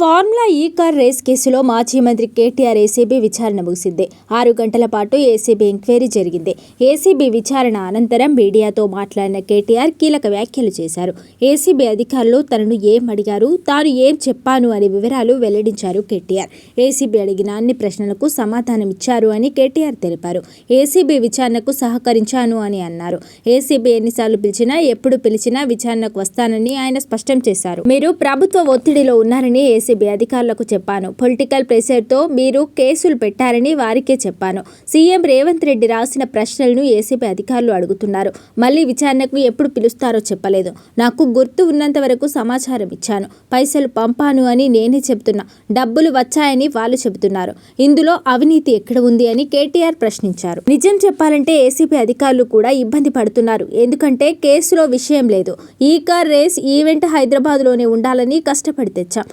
Formula ఈ car race కేసులో మాజీ మంత్రి కేటీఆర్ ఏసీబీ విచారణ ముగిసింది. ఆరు గంటల పాటు ఏసీబీ ఎంక్వైరీ జరిగింది. ఏసీబీ విచారణ అనంతరం మీడియాతో మాట్లాడిన కేటీఆర్ కీలక వ్యాఖ్యలు చేశారు. ఏసీబీ అధికారులు తనను ఏం అడిగారు తాను ఏం చెప్పాను అనే వివరాలు వెల్లడించారు కేటీఆర్. ఏసీబీ అడిగిన అన్ని ప్రశ్నలకు సమాధానం ఇచ్చారు అని కేటీఆర్ తెలిపారు. ఏసీబీ విచారణకు సహకరించాను అని అన్నారు. ఏసీబీ ఎన్నిసార్లు పిలిచినా ఎప్పుడు పిలిచినా విచారణకు వస్తానని ఆయన స్పష్టం చేశారు. మీరు ప్రభుత్వ ఒత్తిడిలో ఉన్నారని ఏసీ ఏసీబీ అధికారులకు చెప్పాను. పొలిటికల్ ప్రెషర్తో మీరు కేసులు పెట్టారని వారికే చెప్పాను. సీఎం రేవంత్ రెడ్డి రాసిన ప్రశ్నలను ఏసీబీ అధికారులు అడుగుతున్నారు. మళ్ళీ విచారణకు ఎప్పుడు పిలుస్తారో చెప్పలేదు. నాకు గుర్తు ఉన్నంత వరకు సమాచారం ఇచ్చాను. పైసలు పంపాను అని నేనే చెబుతున్నా. డబ్బులు వచ్చాయని వాళ్ళు చెబుతున్నారు. ఇందులో అవినీతి ఎక్కడ ఉంది అని కేటీఆర్ ప్రశ్నించారు. నిజం చెప్పాలంటే ఏసీబీ అధికారులు కూడా ఇబ్బంది పడుతున్నారు. ఎందుకంటే కేసులో విషయం లేదు. ఈ కార్ రేస్ ఈవెంట్ హైదరాబాద్లోనే ఉండాలని కష్టపడి తెచ్చాం.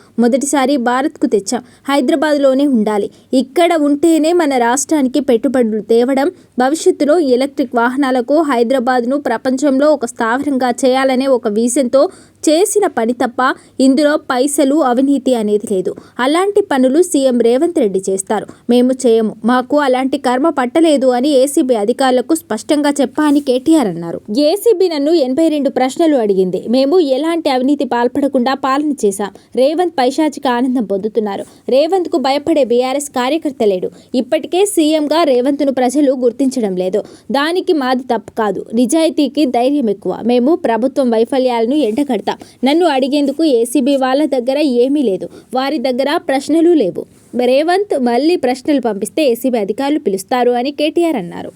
మొదటిసారి భారత్కు తెచ్చాం. హైదరాబాద్లోనే ఉండాలి. ఇక్కడ ఉంటేనే మన రాష్ట్రానికి పెట్టుబడులు తేవడం భవిష్యత్తులో ఎలక్ట్రిక్ వాహనాలకు హైదరాబాద్ను ప్రపంచంలో ఒక స్థావరంగా చేయాలనే ఒక విజన్తో చేసిన పని తప్ప ఇందులో పైసలు అవినీతి అనేది లేదు. అలాంటి పనులు సీఎం రేవంత్ రెడ్డి చేస్తారు. మేము చేయము. మాకు అలాంటి కర్మ పట్టలేదు అని ఏసీబీ అధికారులకు స్పష్టంగా చెప్పా అని కేటీఆర్ అన్నారు. ఏసీబీ నన్ను ఎనభై రెండు ప్రశ్నలు అడిగింది. మేము ఎలాంటి అవినీతి పాల్పడకుండా పాలన చేశాం. రేవంత్ పైశాచిక ఆనందం పొందుతున్నారు. రేవంత్కు భయపడే బీఆర్ఎస్ కార్యకర్త లేడు. ఇప్పటికే సీఎంగా రేవంత్ను ప్రజలు గుర్తించడం లేదు. దానికి మాది తప్పు కాదు. నిజాయితీకి ధైర్యం ఎక్కువ. మేము ప్రభుత్వం వైఫల్యాలను ఎండగడతాం. నన్ను అడిగేందుకు ఏసీబీ వాళ్ళ దగ్గర ఏమీ లేదు. వారి దగ్గర ప్రశ్నలు లేవు. రేవంత్ మళ్ళీ ప్రశ్నలు పంపిస్తే ఏసీబీ అధికారులు పిలుస్తారు అని కేటీఆర్ అన్నారు.